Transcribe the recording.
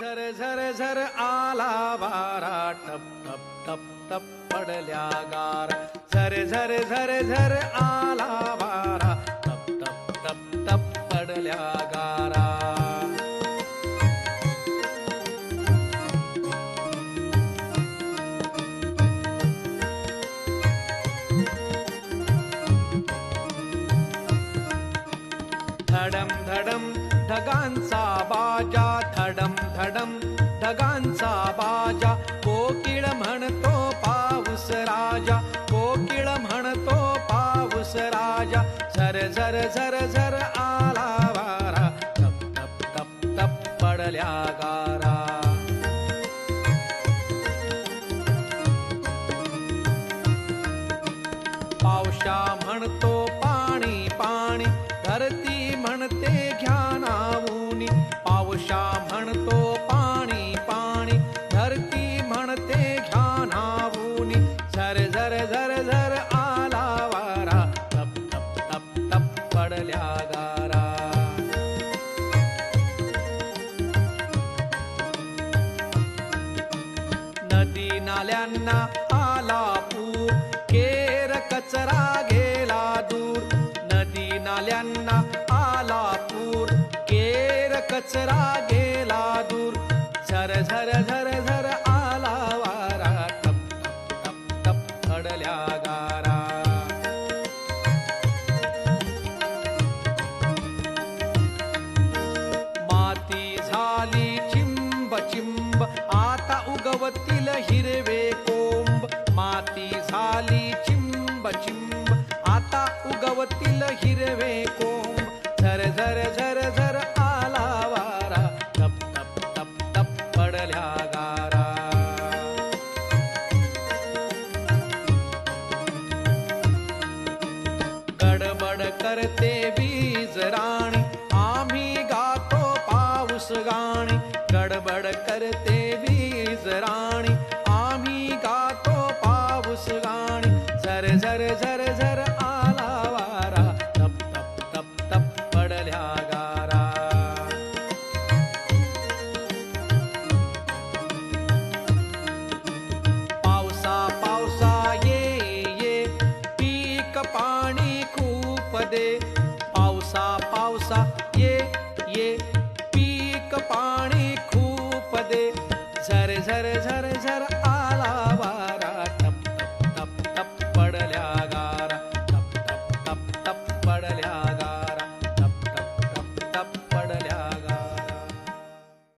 झर झर झर आला वारा, टप टप टप टप पडल्या गारा. झर झर झर झर आला वारा, टप टप टप टप पडल्या गारा. धडम धडम, ढगांचा बाजा ढगांचा बाजा कोकिळ म्हणतो पाऊस राजा कोकिळ म्हणतो पाऊस राजा, झर झर झर झर आला वारा टप टप टप टप पडल्या गारा. पावशा म्हणतो पाणी पाणी, धरती म्हणते नदी नाल्यांना आला पूर. केर कचरा गेला दूर. नदी नाल्यांना आला पूर. केर कचरा गेला दूर. झर झर झर झर आला वारा. टप टप टप टप पडल्या गारा. हिरवे कोंब, माती झाली चिंब चिंब, आता उगवतील हिरवे कोंब. झर झर झर झर आला वारा टप टप टप टप पडल्या गारा. गडबड करते वीज राणी, आम्ही गातो पाऊस गाणी. गडबड करते झर झर झर झर आला वारा तप तप तप तप पडले para